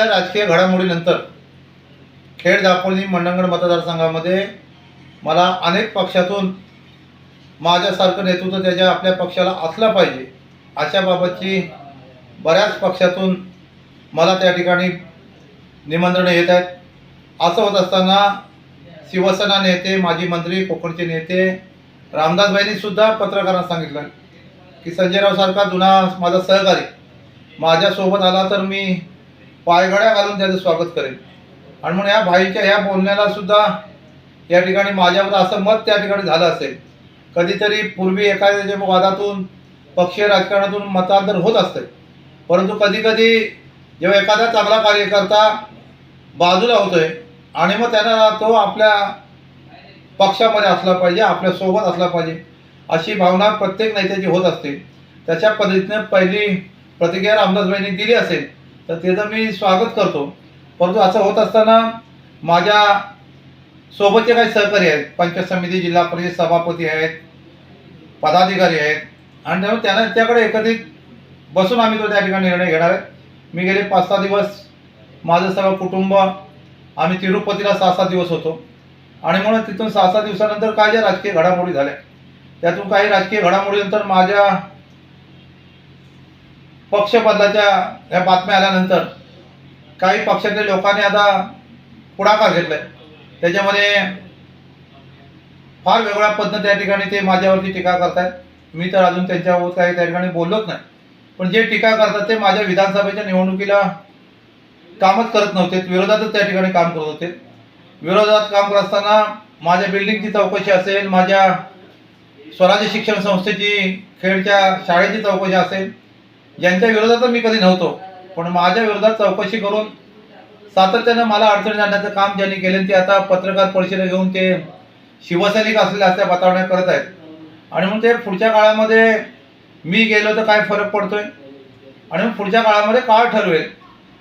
झालेल्या राजकीय घडामोडीनंतर खेड दापोली मंडणगड मतदारसंघामध्ये मला अनेक पक्षातून माझ्यासारखं नेतृत्व त्याच्या आपल्या पक्षाला असलं पाहिजे अशाबाबतची बऱ्याच पक्षातून मला त्या ठिकाणी निमंत्रणं येत आहेत. असं होत असताना शिवसेना नेते माजी मंत्री कोकणचे नेते रामदासबाईंनी सुद्धा पत्रकारांना सांगितलं की संजयरावसारखा जुना माझा सहकारी माझ्यासोबत आला तर मी पायघड्या घालून त्याचं स्वागत करेल आणि म्हणून या भाईच्या ह्या बोलण्याला सुद्धा या ठिकाणी माझ्यावर असं मत त्या ठिकाणी झालं असेल. कधीतरी पूर्वी एखाद्याच्या वादातून पक्षीय राजकारणातून मतांतर होत असते परंतु कधीकधी जेव्हा एखादा चांगला कार्यकर्ता बाजूला होतोय आणि मग त्यांना तो आपल्या पक्षामध्ये असला पाहिजे आपल्यासोबत असला पाहिजे अशी भावना प्रत्येक नेत्याची होत असते. त्याच्या पद्धतीने पहिली प्रतिक्रिया रामदासबाईंनी दिली असेल. तर त्याचं मी स्वागत करतो. परंतु असं होत असताना माझ्या सोबतचे काही सहकारी आहेत. पंचायत समिती जिल्हा परिषद सभापती आहेत पदाधिकारी आहेत. आणि त्यामुळे त्यांना त्याकडे एकत्रित बसून आम्ही तो त्या ठिकाणी निर्णय घेणार आहे. मी गेले पाच सहा दिवस माझं सर्व कुटुंब आम्ही तिरुपतीला सहा सात दिवस होतो. आणि म्हणून तिथून सहा सात दिवसानंतर काय ज्या राजकीय घडामोडी झाल्या त्यातून काही राजकीय घडामोडीनंतर माझ्या पक्षपदाच्या या बातम्या आल्यानंतर काही पक्षातल्या लोकांनी आता पुढाकार घेतलाय. त्याच्यामध्ये फार वेगळ्या पद्धतीने त्या ठिकाणी ते माझ्यावरती टीका करतायत. मी तर अजून त्यांच्यावर काही त्या ठिकाणी बोललोच नाही. पण जे टीका करतात ते माझ्या विधानसभेच्या निवडणुकीला कामच करत नव्हते. विरोधातच त्या ठिकाणी काम करत होते. विरोधात काम करत असताना माझ्या बिल्डिंगची चौकशी असेल माझ्या स्वराज्य शिक्षण संस्थेची खेळच्या शाळेची चौकशी असेल यांच्या विरोधात मी कधी नव्हतो. पण माझ्या विरोधात चौकशी करून सातत्यानं मला अडचणी आणण्याचं काम ज्यांनी केलं ते आता पत्रकार परिषद घेऊन ते शिवसैनिक असलेल्या असल्या वातावरणात करत आहेत. आणि म्हणून ते पुढच्या काळामध्ये मी गेलो तर काय फरक पडतोय? आणि मग पुढच्या काळामध्ये काळ ठरवेल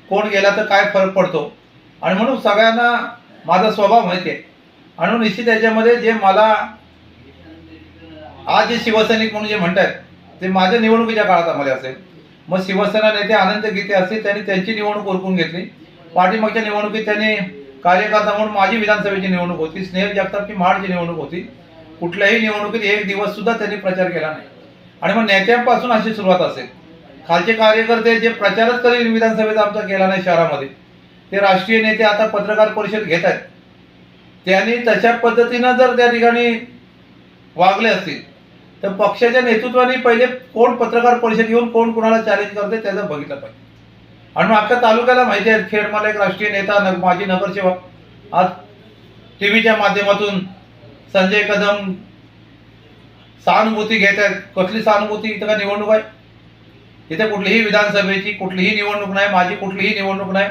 कोण गेला तर काय फरक पडतो? आणि म्हणून सगळ्यांना माझा स्वभाव माहिती आहे. आणि निश्चित याच्यामध्ये जे मला आज जे शिवसैनिक म्हणून जे म्हणतात ते माझ्या निवडणुकीच्या काळात आम्हाला असेल. मग शिवसेना नेते अनंत गीते असतील त्यांनी त्यांची निवडणूक ओळखून घेतली. पाठीमागच्या निवडणुकीत त्यांनी कार्यकर्ता म्हणून माझी विधानसभेची निवडणूक होती. स्नेहल जगतापची महाडची निवडणूक होती. कुठल्याही निवडणुकीत एक दिवस सुद्धा त्यांनी प्रचार केला नाही. आणि मग नेत्यांपासून अशी सुरुवात असेल. खालचे कार्यकर्ते जे प्रचारच कधी विधानसभेत आमचा केला नाही शहरामध्ये ते राष्ट्रीय नेते आता पत्रकार परिषद घेत आहेत. त्यांनी तशा पद्धतीनं जर त्या ठिकाणी वागले असतील तर पक्षाच्या नेतृत्वाने पहिले कोण पत्रकार परिषद घेऊन कोण कोणाला चॅलेंज करते त्याचं बघितलं पाहिजे. आणि मग अख्ख्या तालुक्याला माहिती आहे खेड मला एक राष्ट्रीय नेता न माजी नगरसेवक. आज टी व्हीच्या माध्यमातून संजय कदम सहानुभूती घेत आहेत. कसली सहानुभूती? इथं का निवडणूक आहे? इथे कुठलीही विधानसभेची कुठलीही निवडणूक नाही माझी कुठलीही निवडणूक नाही.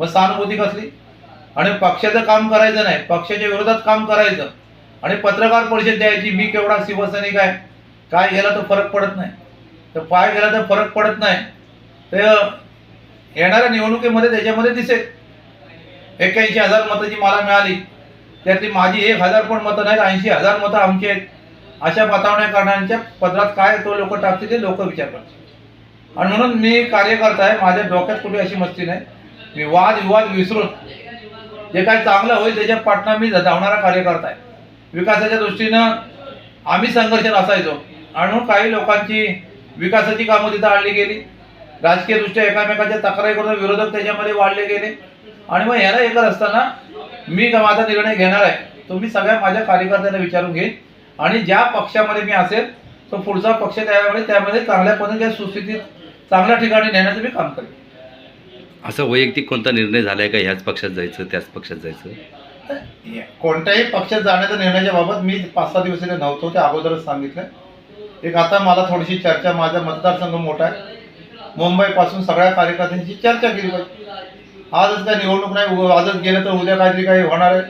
मग सहानुभूती कसली? आणि पक्षाचं काम करायचं नाही पक्षाच्या विरोधात काम करायचं. आणि पत्रकार परिषद द्यायची मी केवढा शिवसैनिक आहे काय गेला तर फरक पडत नाही. तर पाय गेला तर फरक पडत नाही. तर येणाऱ्या निवडणुकीमध्ये त्याच्यामध्ये दिसेल. एक्क्याऐंशी हजार मतं जी मला मिळाली त्यातली माझी एक हजार पण मतं नाही ऐंशी हजार मतं आमची आहेत. अशा बतावण्या करणाऱ्यांच्या पत्रात काय तो लोक टाकतील ते लोक विचार करतात आणि म्हणून मी कार्यकर्ता आहे माझ्या डोक्यात कुठे अशी मस्ती नाही. मी वाद विवाद विसरून जे काय चांगलं होईल त्याच्या पाठना मी धावणारा कार्यकर्ता आहे. विकासाच्या दृष्टीनं आम्ही संघर्षात असायचो. आणि म्हणून काही लोकांची विकासाची कामं तिथं आणली गेली. राजकीयदृष्ट्या एकामेकाच्या तक्रारी करून विरोधक त्याच्यामध्ये वाढले गेले. आणि मग ह्याला हे करत असताना मी का माझा निर्णय घेणार आहे. तो मी सगळ्या माझ्या कार्यकर्त्यांना विचारून घेईन. आणि ज्या पक्षामध्ये मी असेल तो पुढचा पक्ष त्यावेळेस त्यामध्ये चांगल्या पद्धतीने सुस्थितीत चांगल्या ठिकाणी नेण्याचं मी काम करेन. असं वैयक्तिक कोणता निर्णय झालाय का ह्याच पक्षात जायचं त्याच पक्षात जायचं? कोणत्याही पक्षात जाण्याच्या निर्णयाच्या बाबत मी पाच सहा दिवस इथे नव्हतो ते अगोदरच सांगितलं एक आता मला थोडीशी चर्चा माझा मतदारसंघ मोठा आहे. मुंबईपासून सगळ्या कार्यकर्त्यांची चर्चा केली पाहिजे. आजच काय निवडणूक नाही आजच गेलं तर उद्या काहीतरी काही होणार आहे.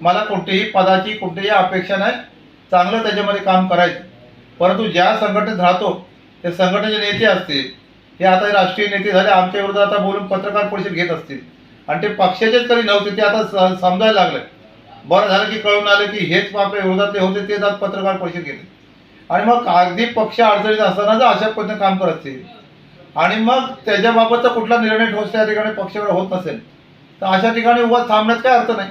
मला कोणतीही पदाची कोणतीही अपेक्षा नाही. चांगलं त्याच्यामध्ये काम करायचं. परंतु ज्या संघटनेत राहतो त्या संघटनेचे नेते असतील. हे आता राष्ट्रीय नेते झाले आमच्या विरोधात आता बोलून पत्रकार परिषद घेत असतील. आणि ते पक्षाचेच तरी नव्हते ते आता स- समजायला लागले. बरं झालं की कळून आलं की हेच आपल्या विरोधातले होते तेच आज पत्रकार परिषद घेते आणि मग अगदी पक्ष अडचणीत असताना जर अशा पद्धतीने काम करत असतील. आणि मग त्याच्याबाबतचा कुठला निर्णय ठोस त्या ठिकाणी पक्षाकडे होत नसेल. तर अशा ठिकाणी उभा थांबण्यात काय अर्थ नाही.